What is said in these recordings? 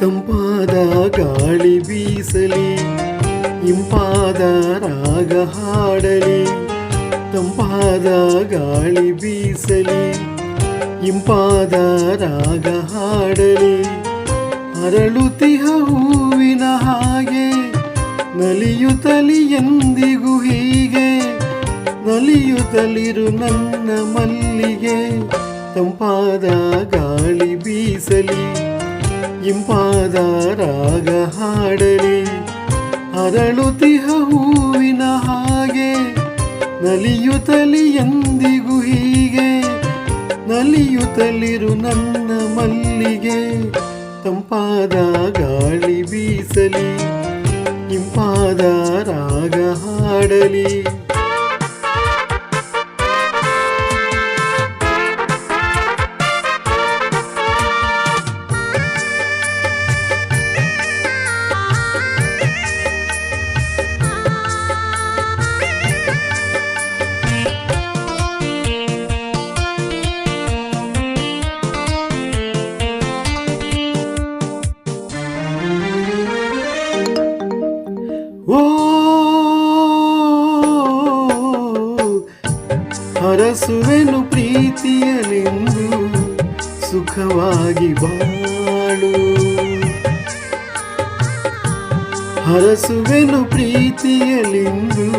ತಂಪಾದ ಗಾಳಿ ಬೀಸಲಿ, ಇಂಪಾದ ರಾಗ ಹಾಡಲಿ, ತಂಪಾದ ಗಾಳಿ ಬೀಸಲಿ, ಇಂಪಾದ ರಾಗ ಹಾಡಲಿ. ಅರಳುತಿಹ ಹೂವಿನ ಹಾಗೆ ನಲಿಯುತ್ತಲಿ ಎಂದಿಗೂ ಹೀಗೆ ನಲಿಯುತ್ತಲಿರು ನನ್ನ ಮಲ್ಲಿಗೆ, ತಂಪಾದ ಗಾಳಿ ಬೀಸಲಿ. ಇಂಪಾದ ರಾಗ ಹಾಡಲಿ ಅರಳುತಿಹ ಹೂವಿನ ಹಾಗೆ, ನಲಿಯುತ್ತಲಿ ಎಂದಿಗೂ ಹೀಗೆ. ನಲಿಯುತ್ತಲಿರು ನನ್ನ ಮಲ್ಲಿಗೆ, ತಂಪಾದ ಗಾಳಿ ಬೀಸಲಿ. ಇಂಪಾದ ರಾಗ ಹಾಡಲಿ. ಹರಸುವೆನು ಪ್ರೀತಿಯಲೆಂದು ಸುಖವಾಗಿ ಬಾಳು. ಹರಸುವೆನು ಪ್ರೀತಿಯಲೆಂದು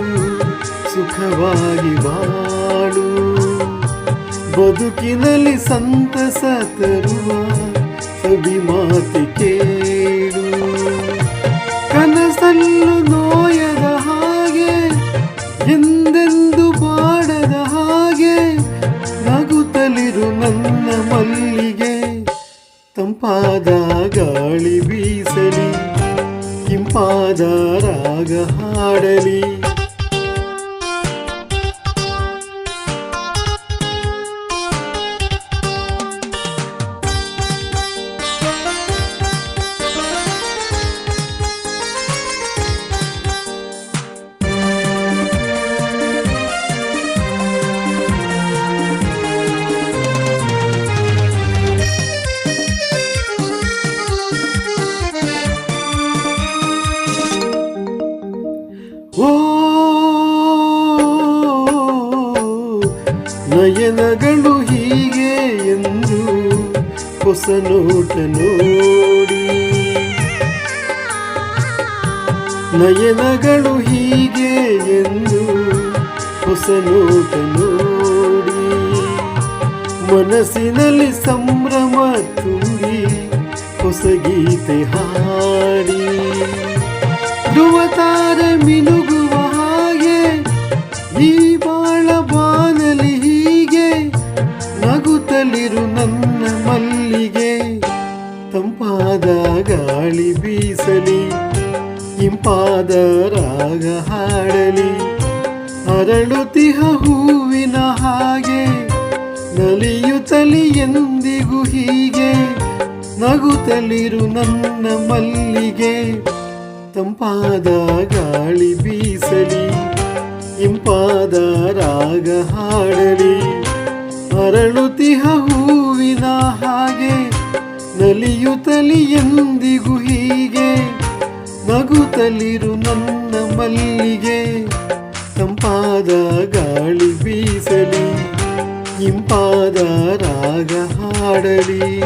ಸುಖವಾಗಿ ಬಾಳು. ಬದುಕಿನಲ್ಲಿ ಸಂತಸ ತರುವ ಸವಿ ಮಾತಿ ಕೇಳು. ಕನಸಲ್ಲು ನನ್ನ ಮಲ್ಲಿಗೆ ತಂಪಾದ ಗಾಳಿ ಬೀಸಲಿ ಇಂಪಾದ ರಾಗ ಹಾಡಲಿ. ನಯನಗಳು ಹೀಗೆ ಎಂದು ಹೊಸ ನೋಟ ನೋಡಿ. ನಯನಗಳು ಹೀಗೆ ಎಂದು ಹೊಸ ನೋಟ ನೋಡಿ. ಮನಸ್ಸಿನಲ್ಲಿ ಸಂಭ್ರಮ ತುಂಬಿ ಹೊಸ ಗೀತೆ ಹಾಡಿ. ಧುವತಾರ ಮಿನುಗುವ ತಂಪಾದ ಗಾಳಿ ಬೀಸಲಿ, ಇಂಪಾದ ರಾಗ ಹಾಡಲಿ. ಅರಳುತಿಹ ಹೂವಿನ ಹಾಗೆ ನಲಿಯುತ್ತಲಿ ಎಂದಿಗೂ ಹೀಗೆ, ನಗುತ್ತಲಿರು ನನ್ನ ಮಲ್ಲಿಗೆ. ತಂಪಾದ ಗಾಳಿ ಬೀಸಲಿ, ಇಂಪಾದ ರಾಗ ಹಾಡಲಿ. ಅರಳುತಿಹ ನಲಿಯುತ್ತಲಿ ಎಂದಿಗೂ ಹೀಗೆ. ನಗುತ್ತಲಿರು ನನ್ನ ಮಲ್ಲಿಗೆ. ತಂಪಾದ ಗಾಳಿ ಬೀಸಲಿ ಇಂಪಾದ ರಾಗ ಹಾಡಲಿ.